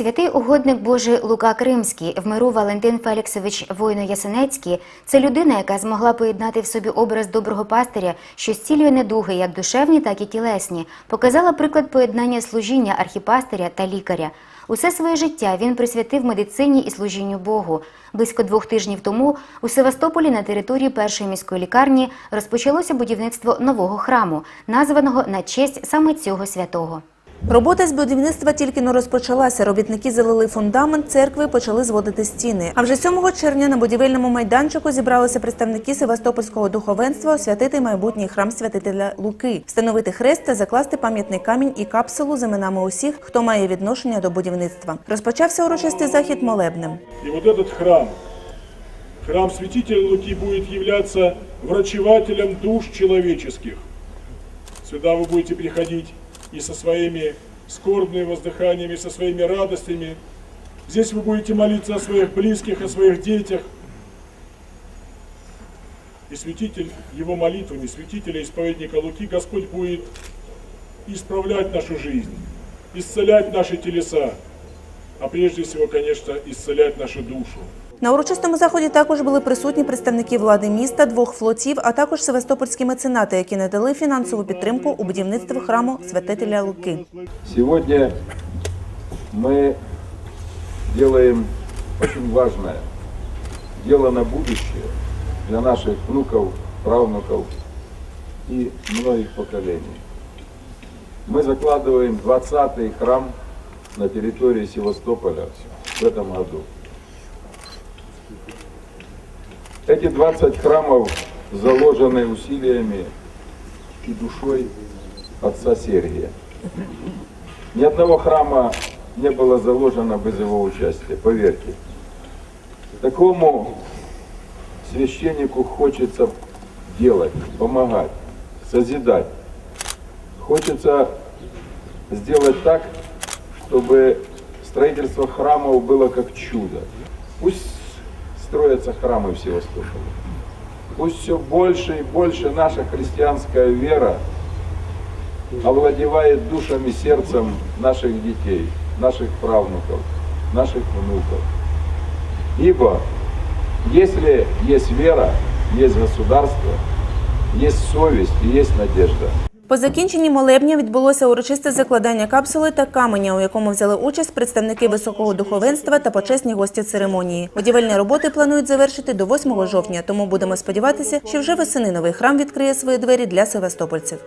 Святий угодник Божий Лука Кримський, в миру Валентин Феліксович Войно-Ясенецький – це людина, яка змогла поєднати в собі образ доброго пастиря, що зцілює недуги як душевні, так і тілесні, показала приклад поєднання служіння архіпастиря та лікаря. Усе своє життя він присвятив медицині і служінню Богу. Близько двох тижнів тому у Севастополі на території першої міської лікарні розпочалося будівництво нового храму, названого на честь саме цього святого. Робота з будівництва тільки но розпочалася. Робітники залили фундамент церкви, почали зводити стіни. А вже 7 червня на будівельному майданчику зібралися представники Севастопольського духовенства освятити майбутній храм святителя Луки, встановити хрест та закласти пам'ятний камінь і капсулу з іменами усіх, хто має відношення до будівництва. Розпочався урочистий захід молебнем. И вот этот храм, храм святителя Луки будет являться врачевателем душ человеческих. Сюда вы будете приходить и со своими скорбными воздыханиями, со своими радостями. Здесь вы будете молиться о своих близких, о своих детях. И святитель, его молитвами, святителя, исповедника Луки, Господь будет исправлять нашу жизнь, исцелять наши телеса, а прежде всего, конечно, исцелять нашу душу. На урочистому заході також були присутні представники влади міста, двох флотів, а також севастопольські меценати, які надали фінансову підтримку у будівництво храму святителя Луки. Сегодня мы делаем очень важное дело на будущее для наших внуков, правнуков и многих поколений. Мы закладываем 20-й храм на территории Севастополя в этом году. Эти 20 храмов заложены усилиями и душой отца Сергия. Ни одного храма не было заложено без его участия, поверьте. Такому священнику хочется делать, помогать, созидать. Хочется сделать так, чтобы строительство храмов было как чудо. Пусть строятся храмы в Севастополе. Пусть все больше и больше наша христианская вера овладевает душами и сердцем наших детей, наших правнуков, наших внуков. Ибо если есть вера, есть государство, есть совесть и есть надежда. По закінченні молебня відбулося урочисте закладання капсули та каменя, у якому взяли участь представники високого духовенства та почесні гості церемонії. Будівельні роботи планують завершити до 8 жовтня, тому будемо сподіватися, що вже весени новий храм відкриє свої двері для севастопольців.